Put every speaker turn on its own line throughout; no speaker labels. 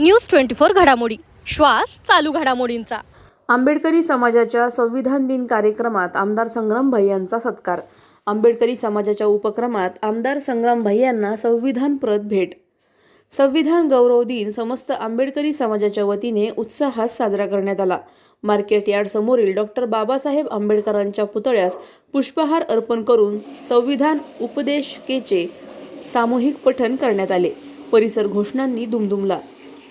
News twenty four घडामोडी. श्वास चालू घडामोडींचा.
आंबेडकरी समाजाच्या संविधान दिन कार्यक्रमात आमदार संग्राम यांचा सत्कार. आंबेडकरी समाजाच्या उपक्रमात आमदार संग्राम यांना संविधान प्रत भेट. संविधान गौरव दिन समस्त आंबेडकरी समाजाच्या वतीने उत्साहात साजरा करण्यात आला. मार्केट यार्ड समोरील डॉक्टर बाबासाहेब आंबेडकरांच्या पुतळ्यास पुष्पहार अर्पण करून संविधान उपदेशिकेचे सामूहिक पठण करण्यात आले. परिसर घोषणांनी दुमदुमला.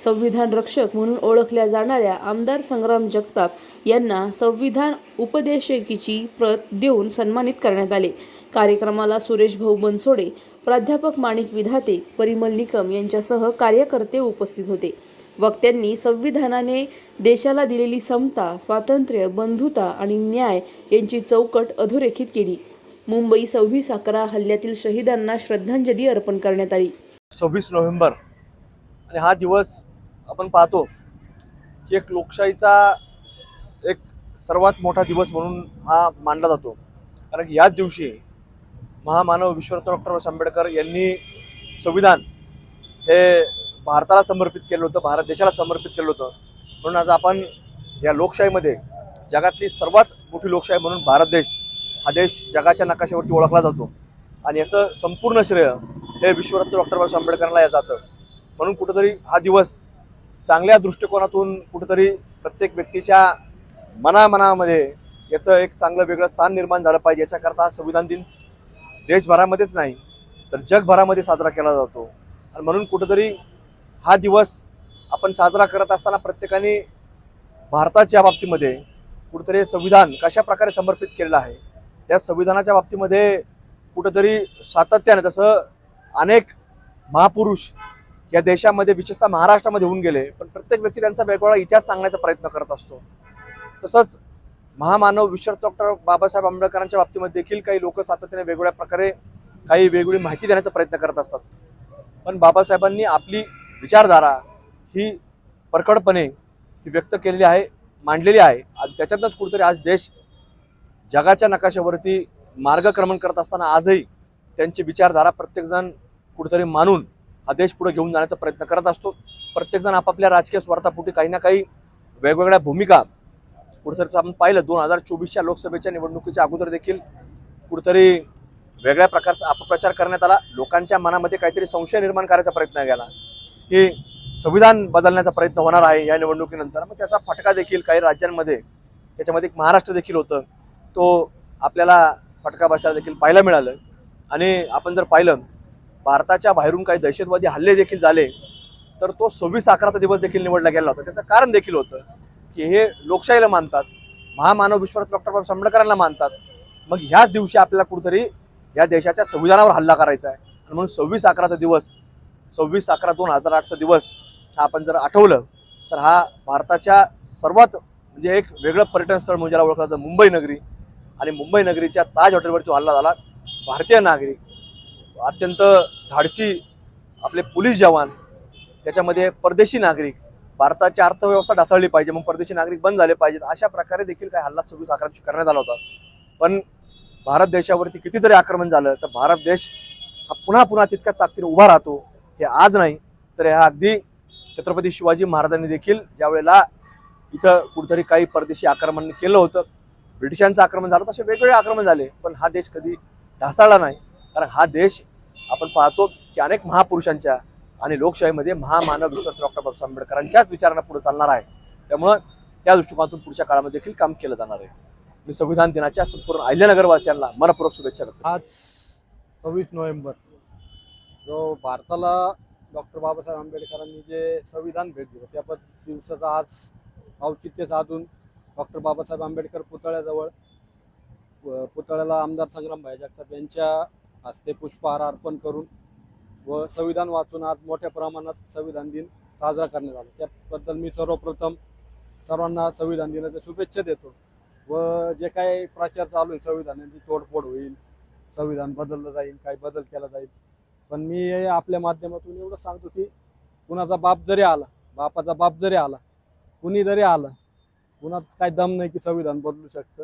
संविधान रक्षक म्हणून ओळखल्या जाणाऱ्या आमदार संग्राम जगताप यांना संविधान उपदेशिकेची प्रत देऊन सन्मानित करण्यात आले. कार्यक्रमाला सुरेश भाऊ बनसोडे प्राध्यापक माणिक विधाते परिमल निकम यांच्यासह कार्यकर्ते उपस्थित होते. वक्त्यांनी संविधानाने देशाला दिलेली समता स्वातंत्र्य बंधुता आणि न्याय यांची चौकट अधोरेखित केली. मुंबई सव्वीस अकरा हल्ल्यातील शहीदांना श्रद्धांजली अर्पण करण्यात आली.
सव्वीस नोव्हेंबर आणि हा दिवस आपण पाहतो की एक लोकशाहीचा एक सर्वात मोठा दिवस म्हणून हा मानला जातो. कारण की याच दिवशी महामानव विश्वरत्न डॉक्टर आंबेडकर यांनी संविधान हे भारताला समर्पित केलं होतं भारत देशाला समर्पित केलं होतं. म्हणून आज आपण या लोकशाहीमध्ये जगातली सर्वात मोठी लोकशाही म्हणून भारत देश हा देश जगाच्या नकाशावरती ओळखला जातो. आणि याचं संपूर्ण श्रेय हे विश्वरत्न डॉक्टर बाबासाहेब आंबेडकरांना या जातं. म्हणून कुठंतरी हा दिवस चांगल्या दृष्टिकोनातून कुठंतरी प्रत्येक व्यक्तीच्या मनामनामध्ये याचं एक चांगलं वेगळं स्थान निर्माण झालं पाहिजे याच्याकरता हा संविधान दिन देशभरामध्येच नाही तर जगभरामध्ये साजरा केला जातो. आणि म्हणून कुठंतरी हा दिवस आपण साजरा करत असताना प्रत्येकाने भारताच्या बाबतीमध्ये कुठंतरी संविधान कशा प्रकारे समर्पित केलेलं आहे या संविधानाच्या बाबतीमध्ये कुठंतरी सातत्याने जसं अनेक महापुरुष या देशामध्ये विशेषतः महाराष्ट्रामध्ये होऊन गेले. पण प्रत्येक व्यक्ती त्यांचा वेगवेगळा इतिहास सांगण्याचा प्रयत्न करत असतो. तसंच महामानव विश्व डॉक्टर बाबासाहेब आंबेडकरांच्या बाबतीमध्ये देखील काही लोक सातत्याने वेगवेगळ्या प्रकारे काही वेगवेगळी माहिती देण्याचा प्रयत्न करत असतात. पण बाबासाहेबांनी आपली विचारधारा ही परकडपणे ही व्यक्त केलेली आहे मांडलेली आहे. आणि त्याच्यातच कुठेतरी आज देश जगाच्या नकाशावरती मार्गक्रमण करत असताना आजही त्यांची विचारधारा प्रत्येकजण कुठेतरी मानून हा देश पुढे घेऊन जाण्याचा प्रयत्न करत असतो. प्रत्येकजण आपापल्या राजकीय स्वार्थापोटी काही ना काही वेगवेगळ्या भूमिका कुठेतरी आपण पाहिलं दोन हजार चोवीसच्या लोकसभेच्या निवडणुकीच्या अगोदर देखील कुठेतरी वेगळ्या प्रकारचा अपप्रचार करण्यात आला. लोकांच्या मनामध्ये काहीतरी संशय निर्माण करायचा प्रयत्न केला. की संविधान बदलण्याचा प्रयत्न होणार आहे या निवडणुकीनंतर. मग त्याचा फटका देखील काही राज्यांमध्ये त्याच्यामध्ये एक महाराष्ट्र देखील होतं. तो आपल्याला फटका बसायला देखील पाहायला मिळालं. आणि आपण जर पाहिलं भारताच्या बाहेरून काही दहशतवादी हल्ले देखील झाले तर तो सव्वीस अकराचा दिवस देखील निवडला गेला होता. त्याचं कारण देखील होतं की हे लोकशाहीला मानतात महामानव विश्वरत्न डॉक्टर बाबासाहेब आंबेडकरांना मानतात. मग ह्याच दिवशी आपल्याला कुठेतरी या देशाच्या संविधानावर हल्ला करायचा आहे. आणि म्हणून सव्वीस अकराचा दिवस सव्वीस अकरा दोन हजार आठचा दिवस हा आपण जर आठवलं तर हा भारताच्या सर्वात म्हणजे एक वेगळं पर्यटन स्थळ म्हणजे ओळखलं जातं मुंबई नगरी. आणि मुंबई नगरीच्या ताज हॉटेलवरती हल्ला झाला. भारतीय नागरिक अत्यंत धाडसी आपले पोलीस जवान त्याच्यामध्ये परदेशी नागरिक भारताची अर्थव्यवस्था ढासळली पाहिजे मग परदेशी नागरिक बंद झाले पाहिजेत अशा प्रकारे देखील काही हल्ला सव्वीस अकरा करण्यात आला होता. पण भारत देशावरती कितीतरी आक्रमण झालं तर भारत देश हा पुन्हा पुन्हा तितक्या ताकदीने उभा राहतो हे आज नाही तर ह्या अगदी छत्रपती शिवाजी महाराजांनी देखील ज्यावेळेला इथं कुठंतरी काही परदेशी आक्रमण केलं होतं ब्रिटिशांचं आक्रमण झालं तसे वेगवेगळे आक्रमण झाले पण हा देश कधी ढासाळला नाही. कारण हा देश आपण पाहतो की अनेक महापुरुषांच्या आणि लोकशाहीमध्ये महामानव विश्वास डॉक्टर बाबासाहेब आंबेडकरांच्याच विचारांना पुढे चालणार आहे. त्यामुळं त्या दृष्टिकोनातून पुढच्या काळामध्ये देखील काम केलं जाणार आहे. मी संविधान दिनाच्या संपूर्ण अहिल्यानगरवासियांना मनपूर्वक शुभेच्छा करतो
आज सव्वीस नोव्हेंबर जो भारताला डॉक्टर बाबासाहेब आंबेडकरांनी जे संविधान भेट दिलं त्या दिवसाचा आज औचित्य साधून डॉक्टर बाबासाहेब आंबेडकर पुतळ्याजवळ पुतळ्याला आमदार संग्राम भाई जगताप यांच्या हस्ते पुष्पहार अर्पण करून व संविधान वाचून आज मोठ्या प्रमाणात संविधान दिन साजरा करण्यात आला. त्याबद्दल मी सर्वप्रथम सर्वांना संविधान दिनाच्या शुभेच्छा देतो व जे काही प्रचार चालू आहे संविधानाची तोडफोड होईल संविधान बदललं जाईल काही बदल केला जाईल. पण मी आपल्या माध्यमातून एवढं सांगतो की कुणाचा बाप जरी आला बापाचा बाप जरी आला कुणी जरी आला कुणात काय दम नाही की संविधान बदलू शकतं.